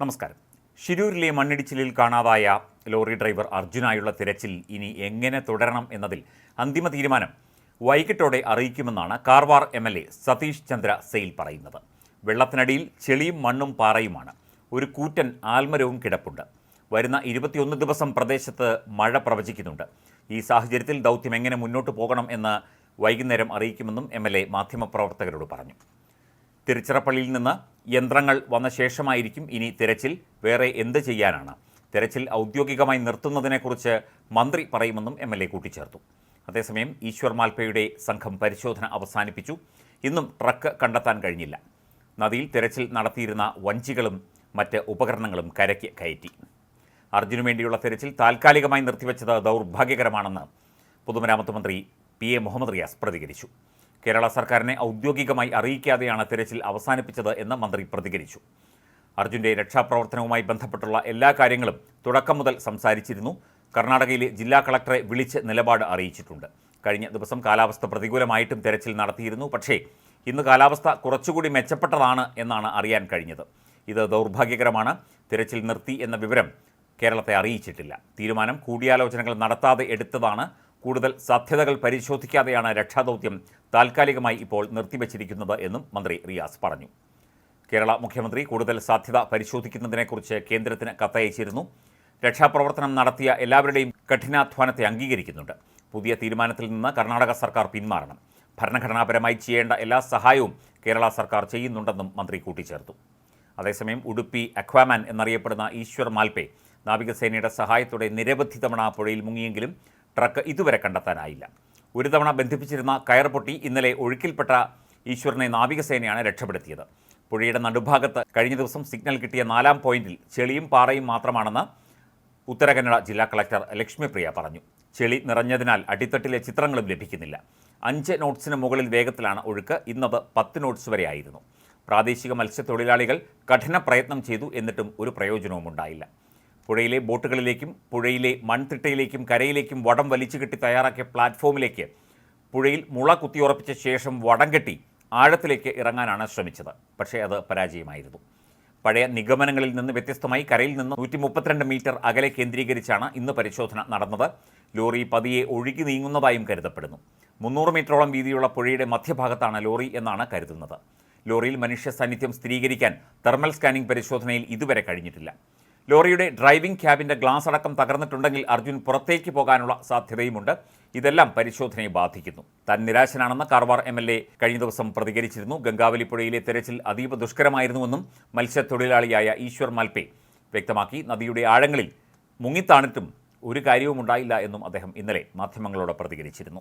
നമസ്കാരം. ഷിരൂരിലെ മണ്ണിടിച്ചിലിൽ കാണാതായ ലോറി ഡ്രൈവർ അർജുനായുള്ള തിരച്ചിൽ ഇനി എങ്ങനെ തുടരണം എന്നതിൽ അന്തിമ തീരുമാനം വൈകിട്ടോടെ അറിയിക്കുമെന്നാണ് Karwar M L A Satish Chandra Sail പറയുന്നത്. വെള്ളത്തിനടിയിൽ ചെളിയും മണ്ണും പാറയുമാണ്. ഒരു കൂറ്റൻ ആൽമരവും കിടപ്പുണ്ട്. വരുന്ന ഇരുപത്തിയൊന്ന് ദിവസം പ്രദേശത്ത് മഴ പ്രവചിക്കുന്നുണ്ട്. ഈ സാഹചര്യത്തിൽ ദൗത്യം എങ്ങനെ മുന്നോട്ട് പോകണം എന്ന് വൈകുന്നേരം അറിയിക്കുമെന്നും എം എൽ എ മാധ്യമപ്രവർത്തകരോട് പറഞ്ഞു. തിരുച്ചിറപ്പള്ളിയിൽ നിന്ന് യന്ത്രങ്ങൾ വന്ന ശേഷമായിരിക്കും ഇനി തിരച്ചിൽ. വേറെ എന്ത് ചെയ്യാനാണ്? തിരച്ചിൽ ഔദ്യോഗികമായി നിർത്തുന്നതിനെക്കുറിച്ച് മന്ത്രി പറയുമെന്നും എം എൽ എ കൂട്ടിച്ചേർത്തു. അതേസമയം ഈശ്വർ മാൽപ്പയുടെ സംഘം പരിശോധന അവസാനിപ്പിച്ചു. ഇന്നും ട്രക്ക് കണ്ടെത്താൻ കഴിഞ്ഞില്ല. നദിയിൽ തിരച്ചിൽ നടത്തിയിരുന്ന വഞ്ചികളും മറ്റ് ഉപകരണങ്ങളും കരയ്ക്ക് കയറ്റി. അർജുനു വേണ്ടിയുള്ള തിരച്ചിൽ താൽക്കാലികമായി നിർത്തിവെച്ചത് ദൗർഭാഗ്യകരമാണെന്ന് പൊതുമരാമത്ത് മന്ത്രി പി എ മുഹമ്മദ് റിയാസ് പ്രതികരിച്ചു. കേരള സർക്കാരിനെ ഔദ്യോഗികമായി അറിയിക്കാതെയാണ് തിരച്ചിൽ അവസാനിപ്പിച്ചത് എന്ന് മന്ത്രി പ്രതികരിച്ചു. അർജുന്റെ രക്ഷാപ്രവർത്തനവുമായി ബന്ധപ്പെട്ടുള്ള എല്ലാ കാര്യങ്ങളും തുടക്കം മുതൽ സംസാരിച്ചിരുന്നു. കർണാടകയിലെ ജില്ലാ കളക്ടറെ വിളിച്ച് നിലപാട് അറിയിച്ചിട്ടുണ്ട്. കഴിഞ്ഞ ദിവസം കാലാവസ്ഥ പ്രതികൂലമായിട്ടും തെരച്ചിൽ നടത്തിയിരുന്നു. പക്ഷേ ഇന്ന് കാലാവസ്ഥ കുറച്ചുകൂടി മെച്ചപ്പെട്ടതാണ് എന്നാണ് അറിയാൻ കഴിഞ്ഞത്. ഇത് ദൗർഭാഗ്യകരമാണ്. തിരച്ചിൽ നിർത്തി എന്ന വിവരം കേരളത്തെ അറിയിച്ചിട്ടില്ല. തീരുമാനം കൂടിയാലോചനകൾ നടത്താതെ എടുത്തതാണ് കൂടുതൽ സാധ്യതകൾ പരിശോധിക്കാതെയാണ് രക്ഷാദൗത്യം താൽക്കാലികമായി ഇപ്പോൾ നിർത്തിവച്ചിരിക്കുന്നത് എന്നും മന്ത്രി റിയാസ് പറഞ്ഞു. കേരള മുഖ്യമന്ത്രി കൂടുതൽ സാധ്യത പരിശോധിക്കുന്നതിനെക്കുറിച്ച് കേന്ദ്രത്തിന് കത്തയച്ചിരുന്നു. രക്ഷാപ്രവർത്തനം നടത്തിയ എല്ലാവരുടെയും കഠിനാധ്വാനത്തെ അംഗീകരിക്കുന്നുണ്ട്. പുതിയ തീരുമാനത്തിൽ നിന്ന് കർണാടക സർക്കാർ പിന്മാറണം. ഭരണഘടനാപരമായി ചെയ്യേണ്ട എല്ലാ സഹായവും കേരള സർക്കാർ ചെയ്യുന്നുണ്ടെന്നും മന്ത്രി കൂട്ടിച്ചേർത്തു. അതേസമയം ഉടുപ്പി അക്വാമാൻ എന്നറിയപ്പെടുന്ന ഈശ്വർ മാൽപേ നാവികസേനയുടെ സഹായത്തോടെ നിരവധി തവണ പുഴയിൽ മുങ്ങിയെങ്കിലും ട്രക്ക് ഇതുവരെ കണ്ടെത്താനായില്ല. ഒരു തവണ ബന്ധിപ്പിച്ചിരുന്ന കയർ പൊട്ടി ഇന്നലെ ഒഴുക്കിൽപ്പെട്ട ഈശ്വറിനെ നാവികസേനയാണ് രക്ഷപ്പെടുത്തിയത്. പുഴയുടെ നടുഭാഗത്ത് കഴിഞ്ഞ ദിവസം സിഗ്നൽ കിട്ടിയ നാലാം പോയിന്റിൽ ചെളിയും പാറയും മാത്രമാണെന്ന് ഉത്തര കന്നഡ ജില്ലാ കളക്ടർ ലക്ഷ്മിപ്രിയ പറഞ്ഞു. ചെളി നിറഞ്ഞതിനാൽ അടിത്തട്ടിലെ ചിത്രങ്ങളും ലഭിക്കുന്നില്ല. അഞ്ച് നോട്ട്സിന് മുകളിൽ വേഗത്തിലാണ് ഒഴുക്ക്. ഇന്നത് പത്ത് നോട്ട്സ് വരെ ആയിരുന്നു. പ്രാദേശിക മത്സ്യത്തൊഴിലാളികൾ കഠിന പ്രയത്നം ചെയ്തു എന്നിട്ടും ഒരു പ്രയോജനവും ഉണ്ടായില്ല പുഴയിലെ ബോട്ടുകളിലേക്കും പുഴയിലെ മൺതിട്ടയിലേക്കും കരയിലേക്കും വടം വലിച്ചു കെട്ടി തയ്യാറാക്കിയ പ്ലാറ്റ്ഫോമിലേക്ക് പുഴയിൽ മുള കുത്തിയുറപ്പിച്ച ശേഷം വടം കെട്ടി ആഴത്തിലേക്ക് ഇറങ്ങാനാണ് ശ്രമിച്ചത്. പക്ഷേ അത് പരാജയമായിരുന്നു. പഴയ നിഗമനങ്ങളിൽ നിന്ന് വ്യത്യസ്തമായി കരയിൽ നിന്ന് നൂറ്റി മുപ്പത്തിരണ്ട് മീറ്റർ അകലെ കേന്ദ്രീകരിച്ചാണ് ഇന്ന് പരിശോധന നടന്നത്. ലോറി പതിയെ ഒഴുകി നീങ്ങുന്നതായും കരുതപ്പെടുന്നു. മുന്നൂറ് മീറ്ററോളം വീതിയുള്ള പുഴയുടെ മധ്യഭാഗത്താണ് ലോറി എന്നാണ് കരുതുന്നത്. ലോറിയിൽ മനുഷ്യ സാന്നിധ്യം സ്ഥിരീകരിക്കാൻ തെർമൽ സ്കാനിംഗ് പരിശോധനയിൽ ഇതുവരെ കഴിഞ്ഞിട്ടില്ല. ലോറിയുടെ ഡ്രൈവിംഗ് ക്യാബിന്റെ ഗ്ലാസ് അടക്കം തകർന്നിട്ടുണ്ടെങ്കിൽ അർജുൻ പുറത്തേക്ക് പോകാനുള്ള സാധ്യതയുമുണ്ട്. ഇതെല്ലാം പരിശോധനയെ ബാധിക്കുന്നു. താൻ നിരാശനാണെന്ന് കാർവാർ എം എൽ എ കഴിഞ്ഞ ദിവസം പ്രതികരിച്ചിരുന്നു. ഗംഗാവലി പുഴയിലെ തെരച്ചിൽ അതീവ ദുഷ്കരമായിരുന്നുവെന്നും മത്സ്യത്തൊഴിലാളിയായ ഈശ്വർ മാൽപേ വ്യക്തമാക്കി. നദിയുടെ ആഴങ്ങളിൽ മുങ്ങിത്താണിട്ടും ഒരു കാര്യവും ഉണ്ടായില്ല എന്നും അദ്ദേഹം ഇന്നലെ മാധ്യമങ്ങളോട് പ്രതികരിച്ചിരുന്നു.